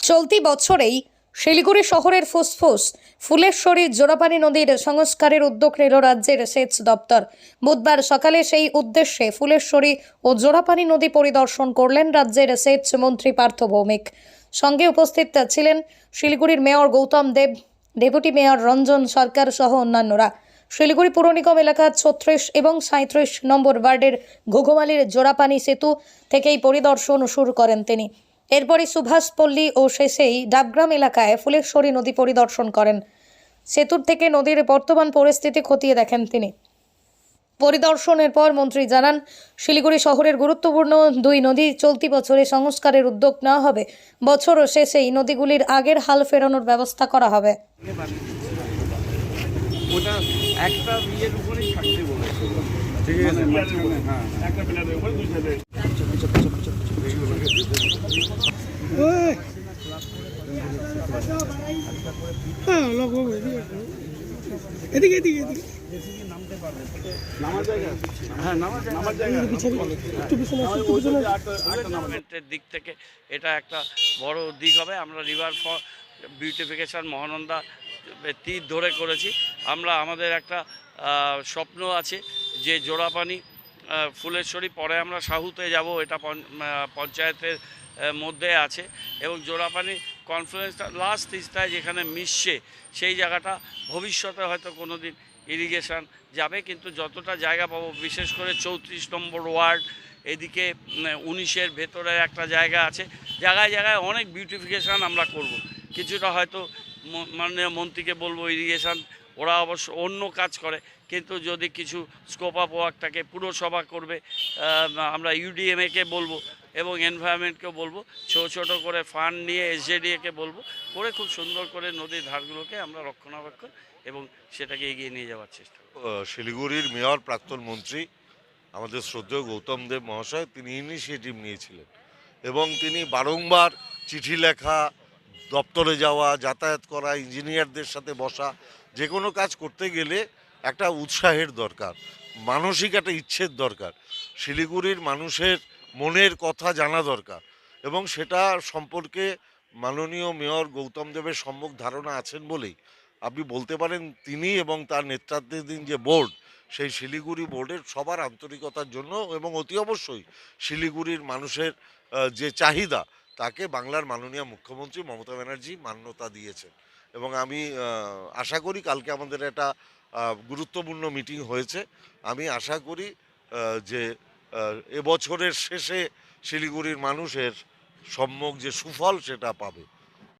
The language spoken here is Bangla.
চলতি বছরেই শিলিগুড়ি শহরের ফুসফুস, ফুলেশ্বরী, জোড়াপানি নদীর সংস্কারের উদ্যোগ নিল রাজ্যের সেচ দপ্তর। বুধবার সকালে সেই উদ্দেশ্যে ফুলেশ্বরী ও জোড়াপানি নদী পরিদর্শন করলেন রাজ্যের সেচ মন্ত্রী পার্থ ভৌমিক। সঙ্গে উপস্থিত ছিলেন শিলিগুড়ির mayor Gautam Deb, deputy mayor Ranjan Sarkar সহ অন্যান্যরা। শিলিগুড়ি পুর নিগম এলাকার ছত্রিশ এবং সাঁত্রিশ নম্বর ওয়ার্ডের ঘুঘুমালির জোড়াপানি সেতু থেকেই পরিদর্শন শুরু করেন তিনি। এরপরই সুভাষপল্লী ও শেষেই ডাবগ্রাম এলাকায় ফুলেশ্বরী নদী পরিদর্শন করেন। সেতুর থেকে নদীর বর্তমান পরিস্থিতি খতিয়ে দেখেন তিনি। পরিদর্শনের পর মন্ত্রী জানান শিলিগুড়ি শহরের গুরুত্বপূর্ণ দুই নদী চলতি বছরে সংস্কারের উদ্যোগ নেওয়া হবে। বছর শেষেই নদীগুলির আগের হাল ফেরানোর ব্যবস্থা করা হবে। ওটা একটা ইয়ের উপরেই থাকতে বলেছে ঠিক আছে হ্যাঁ একটা প্লেটের উপরে দুই সাইডে হ্যাঁ লোক বাবু, এদিকে এদিকে এদিকে নামার জায়গা আছে? হ্যাঁ নামার জায়গা নামার জায়গা একটু পিছনে আসো, একটু পিছনে আসো। ডেভেলপমেন্টের দিক থেকে এটা একটা বড় দিক হবে। আমরা রিভার ফর বিউটিফিকেশন মহানন্দা তীর ধরে করেছি। আমরা আমাদের একটা স্বপ্ন আছে যে জোড়াপানি ফুলেশ্বরী পরে আমরা সাহুতে যাব। এটা পঞ্চ- পঞ্চায়েতের মধ্যে আছে এবং জোড়াপানি কনফারেন্সটা লাস্ট তিস্তায় যেখানে মিশছে, সেই জায়গাটা ভবিষ্যতে হয়তো কোনো দিন ইরিগেশন যাবে, কিন্তু যতটা জায়গা পাবো, বিশেষ করে চৌত্রিশ নম্বর ওয়ার্ড, এদিকে উনিশের ভেতরে একটা জায়গা আছে, জায়গায় জায়গায় অনেক বিউটিফিকেশান আমরা করব। কিছুটা হয়তো মাননীয় মন্ত্রীকে বলব ইরিগেশন ওরা অবশ্য অন্য কাজ করে, কিন্তু যদি কিছু স্কোপ অফ ওয়ার্কটাকে পুরসভা করবে আমরা ইউডিএমএকে বলব এবং এনভায়রনমেন্টকেও বলব, ছোটো ছোটো করে ফান্ড নিয়ে এসজেডিএকে বলব, করে খুব সুন্দর করে নদীর ধারগুলোকে আমরা রক্ষণাবেক্ষণ এবং সেটাকে এগিয়ে নিয়ে যাওয়ার চেষ্টা শিলিগুড়ির মেয়র, প্রাক্তন মন্ত্রী, আমাদের শ্রদ্ধেয় গৌতম দেব মহাশয়, তিনি ইনিশিয়েটিভ নিয়েছিলেন এবং তিনি বারংবার চিঠি লেখা, দপ্তরে যাওয়া, যাতায়াত করা ইঞ্জিনিয়ারদের সাথে বসা যে কোনো কাজ করতে গেলে একটা উৎসাহের দরকার, মানসিক একটা ইচ্ছের দরকার, শিলিগুড়ির মানুষের মনের কথা জানা দরকার এবং সেটা সম্পর্কে মাননীয় মেয়র গৌতম দেবের সম্মুখ ধারণা আছেন বলেই আপনি বলতে পারেন তিনি এবং তার নেতৃত্বাধীন যে বোর্ড, সেই শিলিগুড়ি বোর্ডের সবার আন্তরিকতার জন্য এবং অতি অবশ্যই শিলিগুড়ির মানুষের যে চাহিদা, তাকে বাংলার মাননীয় মুখ্যমন্ত্রী মমতা ব্যানার্জি মান্যতা দিয়েছেন। এবং আমি আশা করি কালকে আমাদের একটা গুরুত্বপূর্ণ মিটিং হয়েছে। আমি আশা করি যে এবছরের শেষে শিলিগুড়ির মানুষের সম্যক যে সুফল সেটা পাবে।